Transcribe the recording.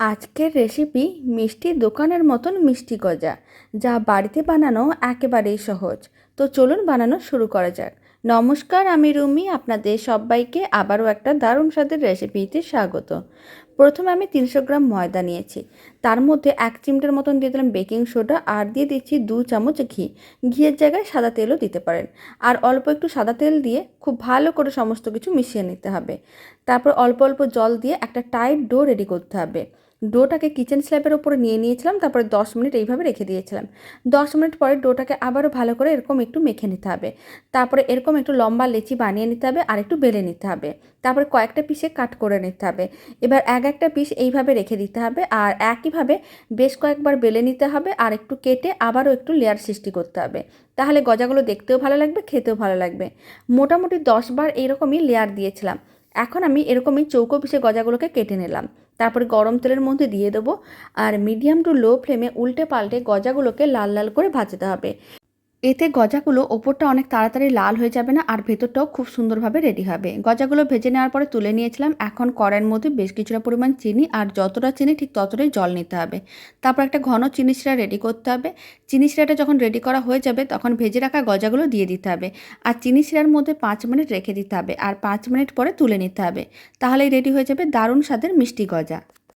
আজকের রেসিপি মিষ্টির দোকানের মতন মিষ্টি গজা, যা বাড়িতে বানানো একেবারেই সহজ। তো চলুন বানানো শুরু করা যাক। নমস্কার, আমি রুমি, আপনাদের সবাইকে আবারও একটা দারুণ স্বাদের রেসিপিতে স্বাগত। প্রথমে আমি তিনশো গ্রাম ময়দা নিয়েছি। তার মধ্যে এক চিমটার মতন দিয়ে দিলাম বেকিং সোডা আর দিয়ে দিচ্ছি দু চামচ ঘি। ঘিয়ের জায়গায় সাদা তেলও দিতে পারেন। আর অল্প একটু সাদা তেল দিয়ে খুব ভালো করে সমস্ত কিছু মিশিয়ে নিতে হবে। তারপর অল্প অল্প জল দিয়ে একটা টাইট ডো রেডি করতে হবে। ডোটাকে কিচেন স্ল্যাবের ওপরে নিয়ে নিয়েছিলাম, তারপরে দশ মিনিট এইভাবে রেখে দিয়েছিলাম। দশ মিনিট পরে ডোটাকে আবারও ভালো করে এরকম একটু মেখে নিতে হবে। তারপরে এরকম একটু লম্বা লেচি বানিয়ে নিতে হবে আর একটু বেলে নিতে হবে। তারপরে কয়েকটা পিসে কাট করে নিতে হবে। এবার এক একটা পিস এইভাবে রেখে দিতে হবে আর একইভাবে বেশ কয়েকবার বেলে নিতে হবে আর একটু কেটে আবারও একটু লেয়ার সৃষ্টি করতে হবে। তাহলে গজাগুলো দেখতেও ভালো লাগবে, খেতেও ভালো লাগবে। মোটামুটি দশ বার এইরকমই লেয়ার দিয়েছিলাম। এখন আমি এরকমই চৌকো পিসে গজাগুলোকে কেটে নিলাম। তারপরে গরম তেলের মধ্যে দিয়ে দেবো। আর মিডিয়াম টু লো ফ্লেমে উল্টে পাল্টে গজাগুলোকে লাল লাল করে ভাজতে হবে। এতে গজাগুলো ওপরটা অনেক তাড়াতাড়ি লাল হয়ে যাবে না আর ভেতরটাও খুব সুন্দরভাবে রেডি হবে। গজাগুলো ভেজে নেওয়ার পরে তুলে নিয়েছিলাম। এখন কড়াইয়ের মধ্যে বেশ কিছুটা পরিমাণ চিনি আর যতটা চিনি ঠিক ততটাই জল নিতে হবে। তারপর একটা ঘন চিনি শিরা রেডি করতে হবে। চিনি শিরাটা যখন রেডি করা হয়ে যাবে তখন ভেজে রাখা গজাগুলো দিয়ে দিতে হবে। আর চিনি শিরার মধ্যে পাঁচ মিনিট রেখে দিতে হবে। আর পাঁচ মিনিট পরে তুলে নিতে হবে। তাহলেই রেডি হয়ে যাবে দারুণ স্বাদের মিষ্টি গজা।